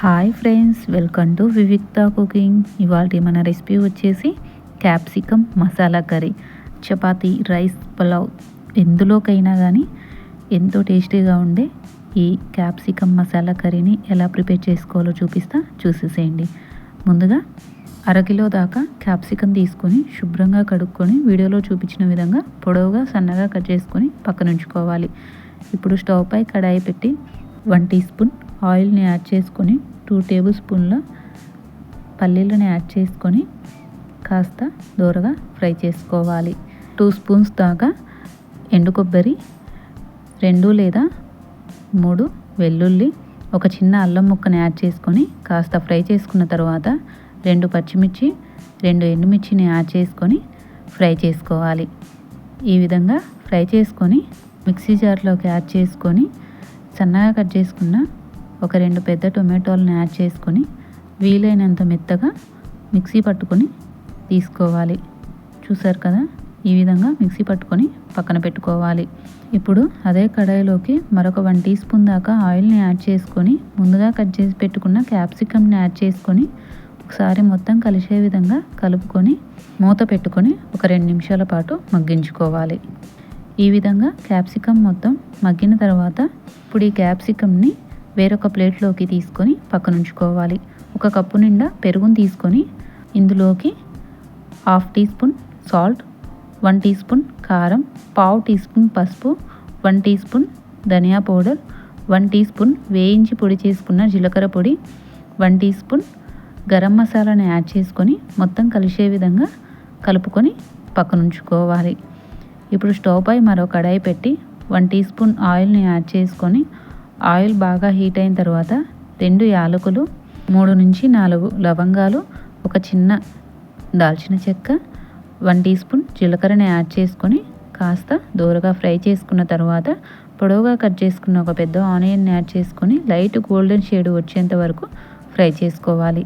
Hi friends welcome to Vivikta cooking ఇవాళ మన recipe వచ్చేసి capsicum masala curry chapati rice pulao ఎందులోకైనా కానీ ఎంతో టేస్టీగా ఉండే ఈ క్యాప్సికమ్ మసాలా కర్రీని ఎలా ప్రిపేర్ చేసుకోవాలో చూపిస్తా చూసేసేయండి. ముందుగా అరకిలో దాకా క్యాప్సికమ్ తీసుకొని శుభ్రంగా కడుక్కొని వీడియోలో చూపించిన విధంగా పొడవుగా సన్నగా కట్ చేసుకొని పక్కన ఉంచుకోవాలి ఇప్పుడు స్టవ్ పై కడాయి పెట్టి వన్ టీ స్పూన్ ఆయిల్ని యాడ్ చేసుకొని టూ టేబుల్ స్పూన్ల పల్లీలను యాడ్ చేసుకొని కాస్త దూరగా ఫ్రై చేసుకోవాలి. టూ స్పూన్స్ దాకా ఎండు కొబ్బరి రెండు లేదా మూడు వెల్లుల్లి ఒక చిన్న అల్లం ముక్కను యాడ్ చేసుకొని కాస్త ఫ్రై చేసుకున్న తర్వాత రెండు పచ్చిమిర్చి రెండు ఎండుమిర్చిని యాడ్ చేసుకొని ఫ్రై చేసుకోవాలి. ఈ విధంగా ఫ్రై చేసుకొని మిక్సీ జార్లోకి యాడ్ చేసుకొని సన్నగా కట్ చేసుకున్న ఒక రెండు పెద్ద టొమాటోలను యాడ్ చేసుకొని వీలైనంత మెత్తగా మిక్సీ పట్టుకొని తీసుకోవాలి. చూసారు కదా? ఈ విధంగా మిక్సీ పట్టుకొని పక్కన పెట్టుకోవాలి. ఇప్పుడు అదే కడాయిలోకి మరొక వన్ టీ స్పూన్ దాకా ఆయిల్ని యాడ్ చేసుకొని ముందుగా కట్ చేసి పెట్టుకున్న క్యాప్సికమ్ని యాడ్ చేసుకొని ఒకసారి మొత్తం కలిసే విధంగా కలుపుకొని మూత పెట్టుకొని ఒక రెండు నిమిషాల పాటు మగ్గించుకోవాలి. ఈ విధంగా క్యాప్సికమ్ మొత్తం మగ్గిన తర్వాత ఇప్పుడు ఈ క్యాప్సికమ్ని వేరొక ప్లేట్లోకి తీసుకొని పక్కన ఉంచుకోవాలి ఒక కప్పు నిండా పెరుగును తీసుకొని ఇందులోకి half teaspoon salt one teaspoon కారం పావు టీ స్పూన్ పసుపు one teaspoon dhania powder one teaspoon వేయించి పొడి చేసుకున్న జీలకర్ర పొడి వన్ టీ స్పూన్ గరం మసాలాని యాడ్ చేసుకొని మొత్తం కలిసే విధంగా కలుపుకొని పక్కనుంచుకోవాలి. ఇప్పుడు స్టవ్ పై మరో కడాయి పెట్టి వన్ టీ స్పూన్ ఆయిల్ని యాడ్ చేసుకొని ఆయిల్ బాగా హీట్ అయిన తర్వాత రెండు యాలకులు మూడు నుంచి నాలుగు లవంగాలు ఒక చిన్న దాల్చిన చెక్క వన్ టీ స్పూన్ జీలకర్రని యాడ్ చేసుకొని కాస్త దూరగా ఫ్రై చేసుకున్న తర్వాత పొడవుగా కట్ చేసుకున్న ఒక పెద్ద ఆనియన్ని యాడ్ చేసుకొని లైట్ గోల్డెన్ షేడ్ వచ్చేంత వరకు ఫ్రై చేసుకోవాలి.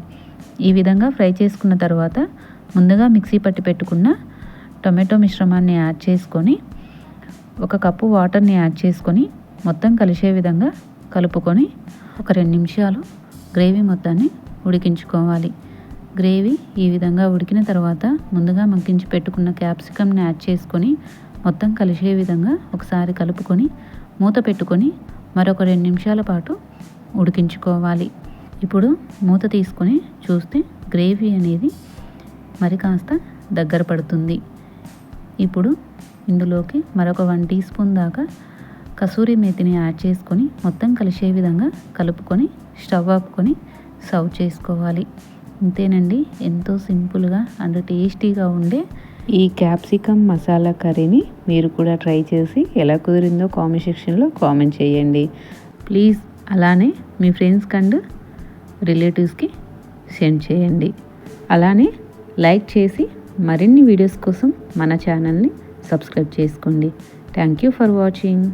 ఈ విధంగా ఫ్రై చేసుకున్న తర్వాత ముందుగా మిక్సీ పట్టి పెట్టుకున్న టొమాటో మిశ్రమాన్ని యాడ్ చేసుకొని ఒక కప్పు వాటర్ని యాడ్ చేసుకొని మొత్తం కలిసే విధంగా కలుపుకొని ఒక రెండు నిమిషాలు గ్రేవీ మొత్తాన్ని ఉడికించుకోవాలి. గ్రేవీ ఈ విధంగా ఉడికిన తర్వాత ముందుగా మగ్గించి పెట్టుకున్న క్యాప్సికమ్ని యాడ్ చేసుకొని మొత్తం కలిసే విధంగా ఒకసారి కలుపుకొని మూత పెట్టుకొని మరొక రెండు నిమిషాల పాటు ఉడికించుకోవాలి. ఇప్పుడు మూత తీసుకొని చూస్తే గ్రేవీ అనేది మరి కాస్త దగ్గర పడుతుంది. ఇప్పుడు ఇందులోకి మరొక వన్ టీ స్పూన్ దాకా కసూరి మేతిని యాడ్ చేసుకొని మొత్తం కలిసే విధంగా కలుపుకొని స్టవ్ ఆపుకొని సర్వ్ చేసుకోవాలి. అంతేనండి ఎంతో సింపుల్గా అండ్ టేస్టీగా ఉండే ఈ క్యాప్సికమ్ మసాలా కర్రీని మీరు కూడా ట్రై చేసి ఎలా కుదిరిందో కామెంట్ సెక్షన్లో కామెంట్ చేయండి. ప్లీజ్ అలానే మీ ఫ్రెండ్స్ అండ్ రిలేటివ్స్కి సెండ్ చేయండి. అలానే లైక్ చేసి మరిన్ని వీడియోస్ కోసం మన ఛానల్ని సబ్స్క్రైబ్ చేసుకోండి. Thank you for watching